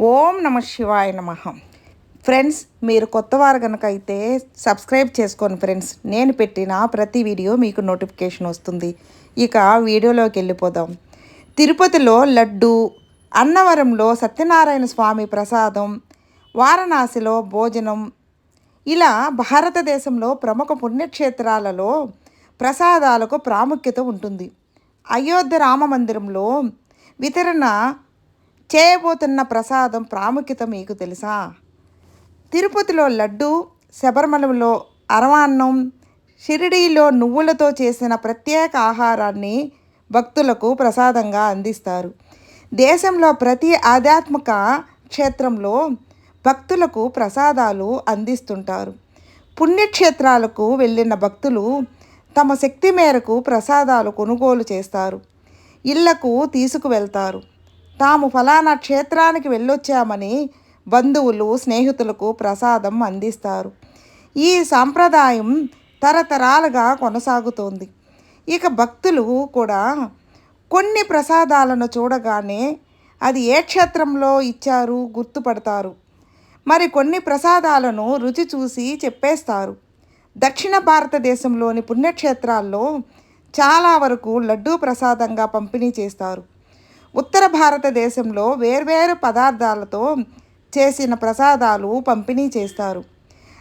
ఓం నమ శివాయ నమ. ఫ్రెండ్స్ మీరు కొత్తవారు కనుక అయితే సబ్స్క్రైబ్ చేసుకోండి ఫ్రెండ్స్. నేను పెట్టిన ప్రతి వీడియో మీకు నోటిఫికేషన్ వస్తుంది. ఇక వీడియోలోకి వెళ్ళిపోదాం. తిరుపతిలో లడ్డు అన్నవరంలో సత్యనారాయణ స్వామి ప్రసాదం వారణాసిలో భోజనం ఇలా భారతదేశంలో ప్రముఖ పుణ్యక్షేత్రాలలో ప్రసాదాలకు ప్రాముఖ్యత ఉంటుంది. అయోధ్య రామ మందిరంలో వితరణ చేయబోతున్న ప్రసాదం ప్రాముఖ్యత మీకు తెలుసా? తిరుపతిలో లడ్డు శబరిమలలో అరవాన్నం షిరిడీలో నువ్వులతో చేసిన ప్రత్యేక ఆహారాన్ని భక్తులకు ప్రసాదంగా అందిస్తారు. దేశంలో ప్రతి ఆధ్యాత్మిక క్షేత్రంలో భక్తులకు ప్రసాదాలు అందిస్తుంటారు. పుణ్యక్షేత్రాలకు వెళ్ళిన భక్తులు తమ శక్తి మేరకు ప్రసాదాలు కొనుగోలు చేస్తారు. ఇళ్ళకు తీసుకువెళ్తారు. తాము ఫలానా క్షేత్రానికి వెళ్ళొచ్చామని బంధువులు స్నేహితులకు ప్రసాదం అందిస్తారు. ఈ సాంప్రదాయం తరతరాలుగా కొనసాగుతోంది. ఇక భక్తులు కూడా కొన్ని ప్రసాదాలను చూడగానే అది ఏ క్షేత్రంలో ఇచ్చారు గుర్తుపడతారు. మరి కొన్ని ప్రసాదాలను రుచి చూసి చెప్పేస్తారు. దక్షిణ భారతదేశంలోని పుణ్యక్షేత్రాల్లో చాలా వరకు లడ్డూ ప్రసాదంగా పంపిణీ చేస్తారు. ఉత్తర భారతదేశంలో వేర్వేరు పదార్థాలతో చేసిన ప్రసాదాలు పంపిణీ చేస్తారు.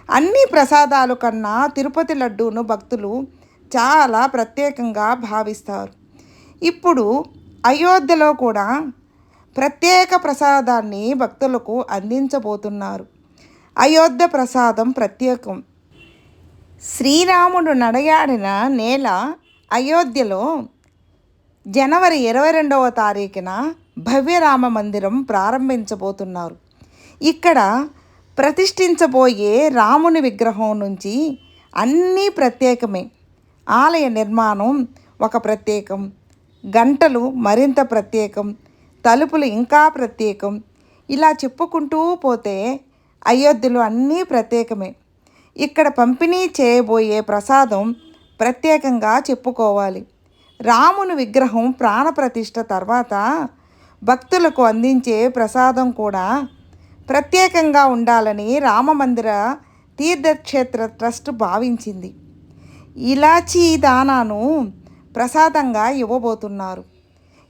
అన్ని ప్రసాదాలు కన్నా తిరుపతి లడ్డూను భక్తులు చాలా ప్రత్యేకంగా భావిస్తారు. ఇప్పుడు అయోధ్యలో కూడా ప్రత్యేక ప్రసాదాన్ని భక్తులకు అందించబోతున్నారు. అయోధ్య ప్రసాదం ప్రత్యేకం. శ్రీరాముడు నడయాడిన నేల అయోధ్యలో జనవరి ఇరవై రెండవ తారీఖున భవ్యరామ మందిరం ప్రారంభించబోతున్నారు. ఇక్కడ ప్రతిష్ఠించబోయే రాముని విగ్రహం నుంచి అన్నీ ప్రత్యేకమే. ఆలయ నిర్మాణం ఒక ప్రత్యేకం. గంటలు మరింత ప్రత్యేకం. తలుపులు ఇంకా ప్రత్యేకం. ఇలా చెప్పుకుంటూ పోతే అయోధ్యలు అన్నీ ప్రత్యేకమే. ఇక్కడ పంపిణీ చేయబోయే ప్రసాదం ప్రత్యేకంగా చెప్పుకోవాలి. రాముని విగ్రహం ప్రాణప్రతిష్ఠ తర్వాత భక్తులకు అందించే ప్రసాదం కూడా ప్రత్యేకంగా ఉండాలని రామమందిర తీర్థక్షేత్ర ట్రస్ట్ భావించింది. ఇలాచీ దానాను ప్రసాదంగా ఇవ్వబోతున్నారు.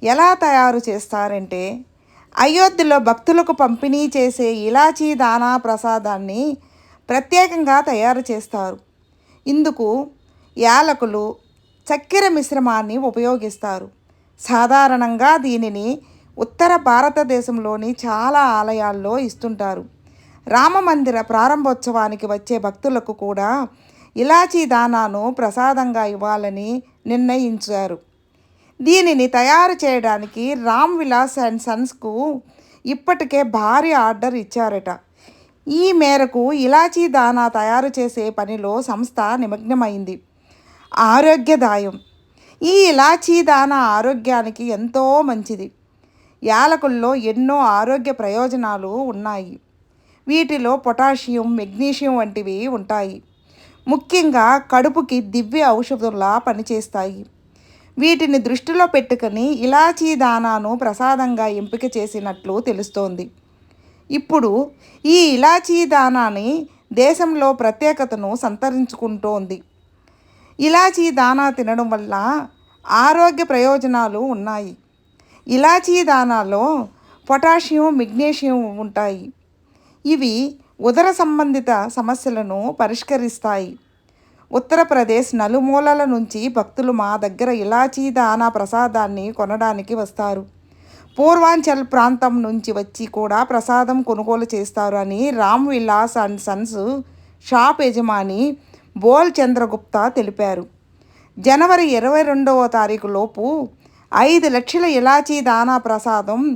ఎలా తయారు చేస్తారంటే అయోధ్యలో భక్తులకు పంపిణీ చేసే ఇలాచీ దానా ప్రసాదాన్ని ప్రత్యేకంగా తయారు చేస్తారు. ఇందుకు యాలకులు చక్కెర మిశ్రమాన్ని ఉపయోగిస్తారు. సాధారణంగా దీనిని ఉత్తర భారతదేశంలోని చాలా ఆలయాల్లో ఇస్తుంటారు. రామమందిర ప్రారంభోత్సవానికి వచ్చే భక్తులకు కూడా ఇలాచీ దానాను ప్రసాదంగా ఇవ్వాలని నిర్ణయించారు. దీనిని తయారు చేయడానికి రామ్ విలాస్ అండ్ సన్స్కు ఇప్పటికే భారీ ఆర్డర్ ఇచ్చారట. ఈ మేరకు ఇలాచీ దానా తయారు చేసే పనిలో సంస్థ నిమగ్నమైంది. ఆరోగ్యదాయం. ఈ ఇలాచీ దాన ఆరోగ్యానికి ఎంతో మంచిది. యాలకుల్లో ఎన్నో ఆరోగ్య ప్రయోజనాలు ఉన్నాయి. వీటిలో పొటాషియం మెగ్నీషియం వంటివి ఉంటాయి. ముఖ్యంగా కడుపుకి దివ్య ఔషధంలా పనిచేస్తాయి. వీటిని దృష్టిలో పెట్టుకొని ఇలాచీ దానాను ప్రసాదంగా ఎంపిక చేసినట్లు తెలుస్తోంది. ఇప్పుడు ఈ ఇలాచీ దానాని దేశంలో ప్రత్యేకతను సంతరించుకుంటోంది. ఇలాచీ దానా తినడం వల్ల ఆరోగ్య ప్రయోజనాలు ఉన్నాయి. ఇలాచీ దానాలో పొటాషియం మెగ్నీషియం ఉంటాయి. ఇవి ఉదర సంబంధిత సమస్యలను పరిష్కరిస్తాయి. ఉత్తరప్రదేశ్ నలుమూలల నుంచి భక్తులు మా దగ్గర ఇలాచీ దానా ప్రసాదాన్ని కొనడానికి వస్తారు. పూర్వాంచల్ ప్రాంతం నుంచి వచ్చి కూడా ప్రసాదం కొనుగోలు చేస్తారు అని Ram Vilas and sons shop యజమాని బోల్ చంద్రగుప్తా తెలిపారు. జనవరి ఇరవై రెండవ తారీఖు లోపు ఐదు లక్షల ఇలాచీ దానా ప్రసాదం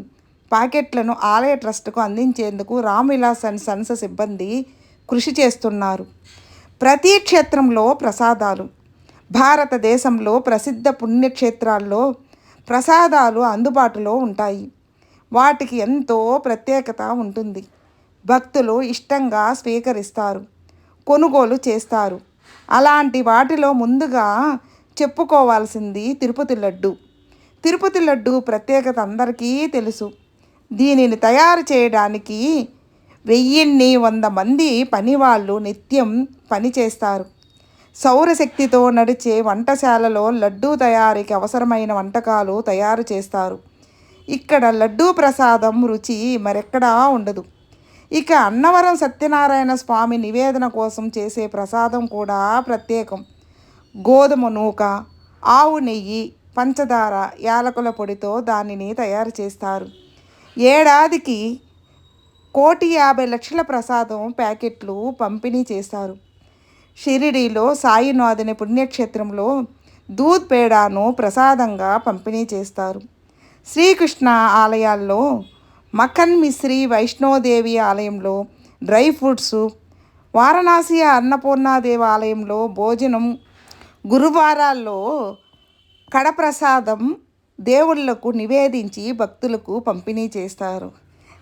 ప్యాకెట్లను ఆలయ ట్రస్టుకు అందించేందుకు రామ్ విలాస్ అండ్ సన్స్ సిబ్బంది కృషి చేస్తున్నారు. ప్రతి క్షేత్రంలో ప్రసాదాలు భారతదేశంలో ప్రసిద్ధ పుణ్యక్షేత్రాల్లో ప్రసాదాలు అందుబాటులో ఉంటాయి. వాటికి ఎంతో ప్రత్యేకత ఉంటుంది. భక్తులు ఇష్టంగా స్వీకరిస్తారు. కొనుగోలు చేస్తారు. అలాంటి వాటిలో ముందుగా చెప్పుకోవాల్సింది తిరుపతి లడ్డు. తిరుపతి లడ్డు ప్రత్యేకత అందరికీ తెలుసు. దీనిని తయారు చేయడానికి వెయ్యిన్ని వంద మంది పనివాళ్ళు నిత్యం పనిచేస్తారు సౌరశక్తితో నడిచే వంటశాలలో లడ్డూ తయారీకి అవసరమైన వంటకాలు తయారు చేస్తారు. ఇక్కడ లడ్డూ ప్రసాదం రుచి మరెక్కడా ఉండదు. ఇక అన్నవరం సత్యనారాయణ స్వామి నివేదన కోసం చేసే ప్రసాదం కూడా ప్రత్యేకం. గోధుమ నూక ఆవు నెయ్యి పంచదార యాలకుల పొడితో దానిని తయారు చేస్తారు. ఏడాదికి కోటి యాభై లక్షల ప్రసాదం ప్యాకెట్లు పంపిణీ చేస్తారు. షిరిడీలో సాయినాథుని పుణ్యక్షేత్రంలో దూద్ పేడాను ప్రసాదంగా పంపిణీ చేస్తారు. శ్రీకృష్ణ ఆలయాల్లో మఖన్ మిశ్రీ వైష్ణోదేవి ఆలయంలో డ్రై ఫ్రూట్స్ వారణాసి అన్నపూర్ణాదేవి ఆలయంలో భోజనం గురువారాల్లో కడప్రసాదం దేవుళ్ళకు నివేదించి భక్తులకు పంపిణీ చేస్తారు.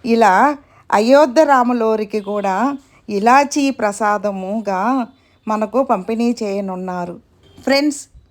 ఇలా అయోధ్య రాములోరికి కూడా ఇలాచీ ప్రసాదముగా మనకు పంపిణీ చేయనున్నారు. ఫ్రెండ్స్